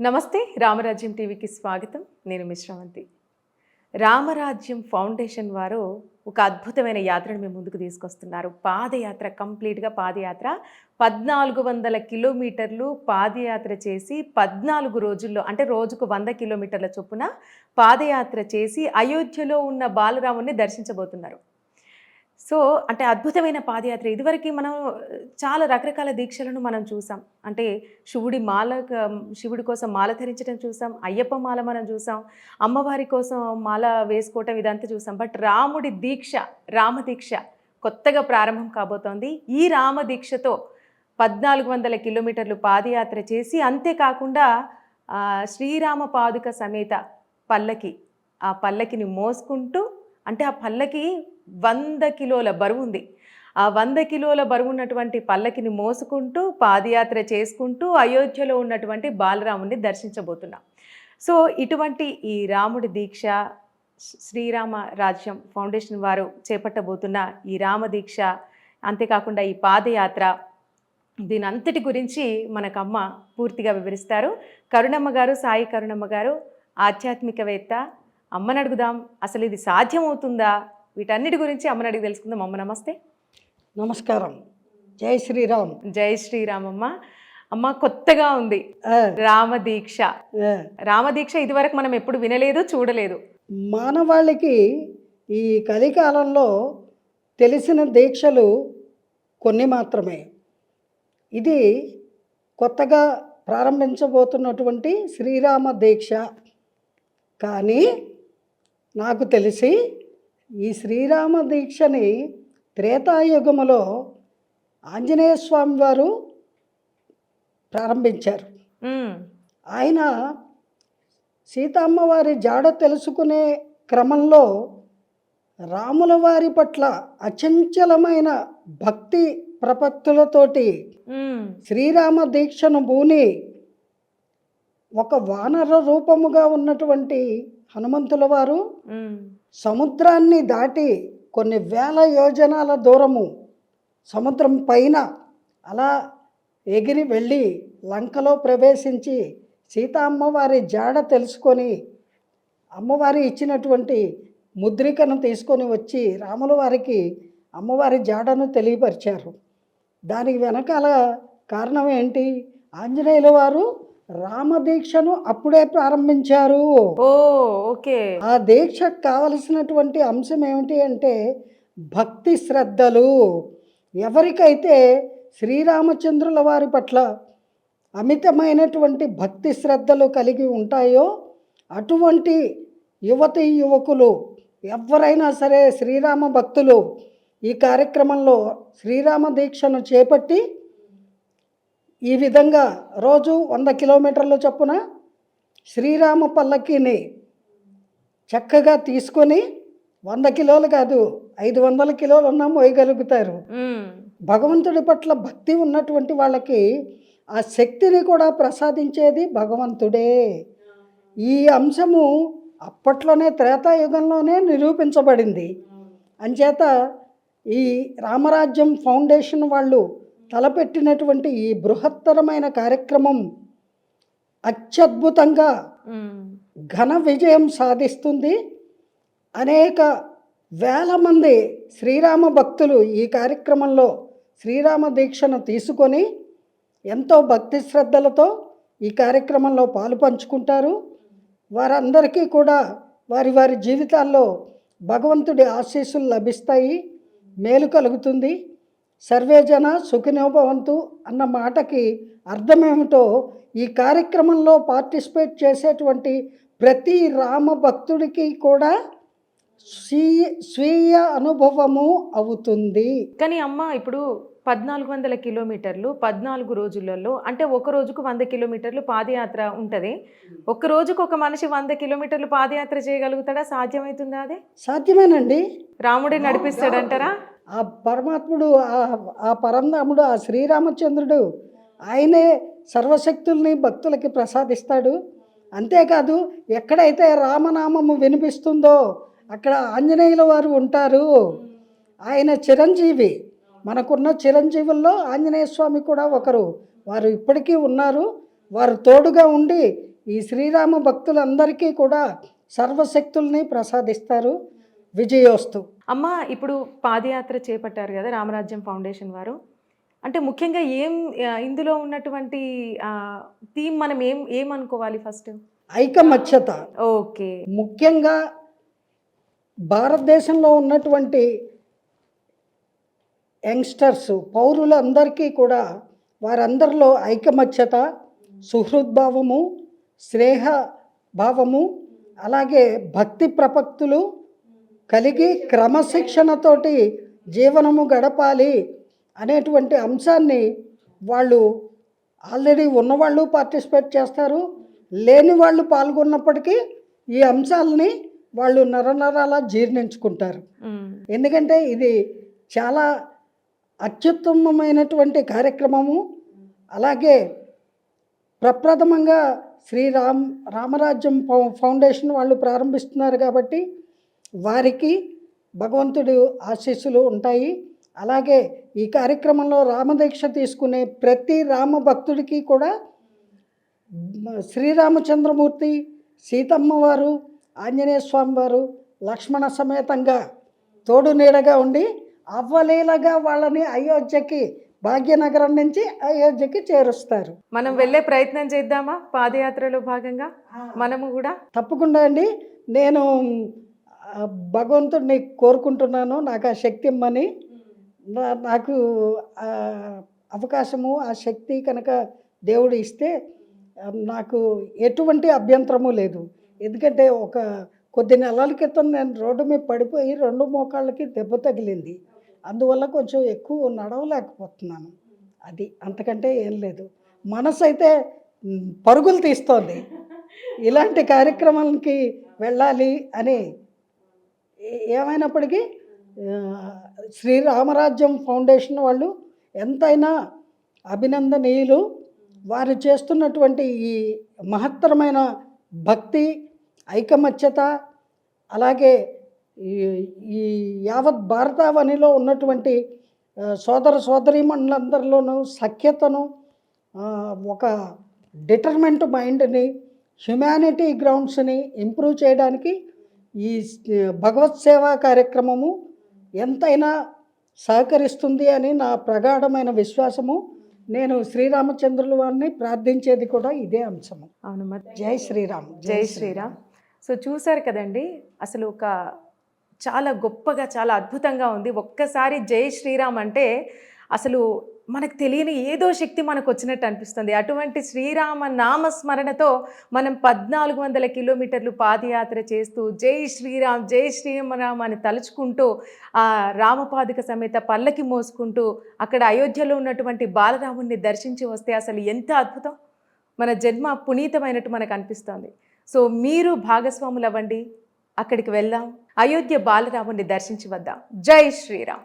నమస్తే రామరాజ్యం టీవీకి స్వాగతం. నేను మిశ్రవంతి రామరాజ్యం ఫౌండేషన్ వారు ఒక అద్భుతమైన యాత్రను మేము ముందుకు తీసుకొస్తున్నారు. పాదయాత్ర కంప్లీట్గా పాదయాత్ర. పద్నాలుగు వందల కిలోమీటర్లు పాదయాత్ర చేసి పద్నాలుగు రోజుల్లో అంటే రోజుకు వంద కిలోమీటర్ల చొప్పున పాదయాత్ర చేసి అయోధ్యలో ఉన్న బాలరాముని దర్శించబోతున్నారు. సో అంటే అద్భుతమైన పాదయాత్ర. ఇదివరకు మనం చాలా రకరకాల దీక్షలను మనం చూసాం. అంటే శివుడి మాల శివుడి కోసం మాల ధరించడం చూసాం. అయ్యప్ప మాల మనం చూసాం. అమ్మవారి కోసం మాల వేసుకోవటం ఇదంతా చూసాం. బట్ రాముడి దీక్ష రామదీక్ష కొత్తగా ప్రారంభం కాబోతోంది. ఈ రామదీక్షతో పద్నాలుగు వందల కిలోమీటర్లు పాదయాత్ర చేసి అంతేకాకుండా శ్రీరామ పాదుక సమేత పల్లకి ఆ పల్లకిని మోసుకుంటూ అంటే ఆ పల్లకి వంద కిలోల బరువు ఉంది ఆ వంద కిలోల బరువు ఉన్నటువంటి పల్లకిని మోసుకుంటూ పాదయాత్ర చేసుకుంటూ అయోధ్యలో ఉన్నటువంటి బాలరాముని దర్శించబోతున్నాం. సో ఇటువంటి ఈ రాముడి దీక్ష శ్రీరామ రాజ్యం ఫౌండేషన్ వారు చేపట్టబోతున్న ఈ రామదీక్ష అంతేకాకుండా ఈ పాదయాత్ర దీని అంతటి గురించి మనకమ్మ పూర్తిగా వివరిస్తారు. కరుణమ్మ గారు సాయి కరుణమ్మ గారు ఆధ్యాత్మికవేత్త అమ్మని అడుగుదాం అసలు ఇది సాధ్యమవుతుందా? వీటన్నిటి గురించి అమ్మని అడిగి తెలుసుకుందాం. అమ్మ నమస్తే. నమస్కారం. జై శ్రీరామ్. జై శ్రీరామమ్మ. అమ్మ కొత్తగా ఉంది. రామదీక్ష రామదీక్ష ఇదివరకు మనం ఎప్పుడు వినలేదు చూడలేదు. మానవాళికి ఈ కలికాలంలో తెలిసిన దీక్షలు కొన్ని మాత్రమే. ఇది కొత్తగా ప్రారంభించబోతున్నటువంటి శ్రీరామ దీక్ష. కానీ నాకు తెలిసి ఈ శ్రీరామ దీక్షని త్రేతాయుగములో ఆంజనేయ స్వామి వారు ప్రారంభించారు. ఆయన సీతమ్మవారి జాడ తెలుసుకునే క్రమంలో రాముల వారి పట్ల అచంచలమైన భక్తి ప్రపత్తులతోటి శ్రీరామ దీక్షను బూని ఒక వానర రూపముగా ఉన్నటువంటి హనుమంతుల వారు సముద్రాన్ని దాటి కొన్ని వేల యోజనాల దూరము సముద్రం పైన అలా ఎగిరి వెళ్ళి లంకలో ప్రవేశించి సీతా అమ్మవారి జాడ తెలుసుకొని అమ్మవారి ఇచ్చినటువంటి ముద్రికను తీసుకొని వచ్చి రాముల వారికి అమ్మవారి జాడను తెలియపరిచారు. దానికి వెనకాల కారణం ఏంటి? ఆంజనేయుల వారు రామదీక్షను అప్పుడే ప్రారంభించారు. Oh okay. ఆ దీక్షకు కావలసినటువంటి అంశం ఏమిటి అంటే భక్తి శ్రద్ధలు. ఎవరికైతే శ్రీరామచంద్రుల వారి పట్ల అమితమైనటువంటి భక్తి శ్రద్ధలు కలిగి ఉంటాయో అటువంటి యువతి యువకులు ఎవరైనా సరే శ్రీరామ భక్తులు ఈ కార్యక్రమంలో శ్రీరామ దీక్షను చేపట్టి ఈ విధంగా రోజు వంద కిలోమీటర్ల చొప్పున శ్రీరామ పల్లకిని చక్కగా తీసుకొని వంద కిలోలు కాదు ఐదు వందల కిలోలు ఉన్నా మోయగలుగుతారు. భగవంతుడి పట్ల భక్తి ఉన్నటువంటి వాళ్ళకి ఆ శక్తిని కూడా ప్రసాదించేది భగవంతుడే. ఈ అంశము అప్పట్లోనే త్రేతాయుగంలోనే నిరూపించబడింది. అంచేత ఈ రామరాజ్యం ఫౌండేషన్ వాళ్ళు తలపెట్టినటువంటి ఈ బృహత్తరమైన కార్యక్రమం అత్యద్భుతంగా ఘన విజయం సాధిస్తుంది. అనేక వేల మంది శ్రీరామ భక్తులు ఈ కార్యక్రమంలో శ్రీరామ దీక్షను తీసుకొని ఎంతో భక్తి శ్రద్ధలతో ఈ కార్యక్రమంలో పాలు పంచుకుంటారు. వారందరికీ కూడా వారి వారి జీవితాల్లో భగవంతుడి ఆశీస్సులు లభిస్తాయి. మేలు కలుగుతుంది. సర్వేజన సుఖినోభవంతు అన్న మాటకి అర్థమేమిటో ఈ కార్యక్రమంలో పార్టిసిపేట్ చేసేటువంటి ప్రతి రామ భక్తుడికి కూడా స్వీయ స్వీయ అనుభవము అవుతుంది. కానీ అమ్మ ఇప్పుడు పద్నాలుగు వందల కిలోమీటర్లు పద్నాలుగు రోజులలో అంటే ఒక రోజుకు వంద కిలోమీటర్లు పాదయాత్ర ఉంటుంది. ఒక రోజుకు ఒక మనిషి వంద కిలోమీటర్లు పాదయాత్ర చేయగలుగుతాడా? సాధ్యమవుతుందా అదే? సాధ్యమేనండి. రాముడే నడిపిస్తాడంటారా? ఆ పరమాత్ముడు ఆ- పరంధాముడు ఆ శ్రీరామచంద్రుడు ఆయనే సర్వశక్తుల్ని భక్తులకి ప్రసాదిస్తాడు. అంతేకాదు ఎక్కడైతే రామనామము వినిపిస్తుందో అక్కడ ఆంజనేయుల వారు ఉంటారు. ఆయన చిరంజీవి. మనకున్న చిరంజీవుల్లో ఆంజనేయ స్వామి కూడా ఒకరు. వారు ఇప్పటికీ ఉన్నారు. వారు తోడుగా ఉండి ఈ శ్రీరామ భక్తులందరికీ కూడా సర్వశక్తుల్ని ప్రసాదిస్తారు. విజయోస్తు. అమ్మ ఇప్పుడు పాదయాత్ర చేపట్టారు కదా రామరాజ్యం ఫౌండేషన్ వారు. అంటే ముఖ్యంగా ఏం ఇందులో ఉన్నటువంటి థీమ్ మనం ఏం ఏమనుకోవాలి ఫస్ట్? ఐకమత్యత. ఓకే. ముఖ్యంగా భారతదేశంలో ఉన్నటువంటి యంగ్స్టర్స్ పౌరులందరికీ కూడా వారందరిలో ఐకమత్యత సుహృద్భావము స్నేహ భావము అలాగే భక్తి ప్రపక్తులు కలిగి క్రమశిక్షణతోటి జీవనము గడపాలి అనేటువంటి అంశాన్ని వాళ్ళు ఆల్రెడీ ఉన్నవాళ్ళు పార్టిసిపేట్ చేస్తారు. లేని వాళ్ళు పాల్గొన్నప్పటికీ ఈ అంశాలని వాళ్ళు నరనరాల జీర్ణించుకుంటారు. ఎందుకంటే ఇది చాలా అత్యుత్తమమైనటువంటి కార్యక్రమము. అలాగే ప్రప్రథమంగా శ్రీరామ్ రామరాజ్యం ఫౌ- ఫౌండేషన్ వాళ్ళు ప్రారంభిస్తున్నారు కాబట్టి వారికి భగవంతుడు ఆశీస్సులు ఉంటాయి. అలాగే ఈ కార్యక్రమంలో రామదీక్ష తీసుకునే ప్రతి రామ భక్తుడికి కూడా శ్రీరామచంద్రమూర్తి సీతమ్మవారు ఆంజనేయ స్వామి వారు లక్ష్మణ సమేతంగా తోడు నీడగా ఉండి అవ్వలీలగా వాళ్ళని అయోధ్యకి భాగ్యనగరం నుంచి అయోధ్యకి చేరుస్తారు. మనం వెళ్ళే ప్రయత్నం చేద్దామా పాదయాత్రలో భాగంగా? మనము కూడా? తప్పకుండా అండి. నేను భగవంతుడిని కోరుకుంటున్నాను. నాకు ఆ శక్తి ఇమ్మని. నాకు అవకాశము ఆ శక్తి కనుక దేవుడు ఇస్తే నాకు ఎటువంటి అభ్యంతరము లేదు. ఎందుకంటే ఒక కొద్ది నెలల క్రితం నేను రోడ్డు మీద పడిపోయి రెండు మోకాళ్ళకి దెబ్బ తగిలింది. అందువల్ల కొంచెం ఎక్కువ నడవలేకపోతున్నాను. అది అంతకంటే ఏం లేదు. మనసు అయితే పరుగులు తీస్తోంది. ఇలాంటి కార్యక్రమాలకి వెళ్ళాలి అని ఏమైనప్పటికీ శ్రీరామరాజ్యం ఫౌండేషన్ వాళ్ళు ఎంతైనా అభినందనీయులు. వారు చేస్తున్నటువంటి ఈ మహత్తరమైన భక్తి ఐకమత్యత అలాగే ఈ ఈ యావత్ భారతావనిలో ఉన్నటువంటి సోదర సోదరీమణులందరిలోనూ సఖ్యతను ఒక డిటర్మెంట్ మైండ్ని హ్యుమానిటీ గ్రౌండ్స్ని ఇంప్రూవ్ చేయడానికి ఈ భగవత్ సేవా కార్యక్రమము ఎంతైనా సహకరిస్తుంది అని నా ప్రగాఢమైన విశ్వాసము. నేను శ్రీరామచంద్రుల వారిని ప్రార్థించేది కూడా ఇదే అంశము. అవును జై శ్రీరామ్. జై శ్రీరామ్. సో చూశారు కదండి అసలు ఒక చాలా గొప్పగా చాలా అద్భుతంగా ఉంది. ఒక్కసారి జై శ్రీరామ్ అంటే అసలు మనకు తెలియని ఏదో శక్తి మనకు వచ్చినట్టు అనిపిస్తుంది. అటువంటి శ్రీరామ నామస్మరణతో మనం పద్నాలుగు వందల కిలోమీటర్లు పాదయాత్ర చేస్తూ జై శ్రీరామ్ జై శ్రీరామ్ అని తలుచుకుంటూ ఆ రామపాదుక సమేత పల్లకి మోసుకుంటూ అక్కడ అయోధ్యలో ఉన్నటువంటి బాలరాముణ్ణి దర్శించి వస్తే అసలు ఎంత అద్భుతం! మన జన్మ పునీతమైనట్టు మనకు అనిపిస్తుంది. సో మీరు భాగస్వాములు అవ్వండి అక్కడికి వెళ్దాం. అయోధ్య బాలరాముని దర్శించి వద్దాం. జై శ్రీరామ్.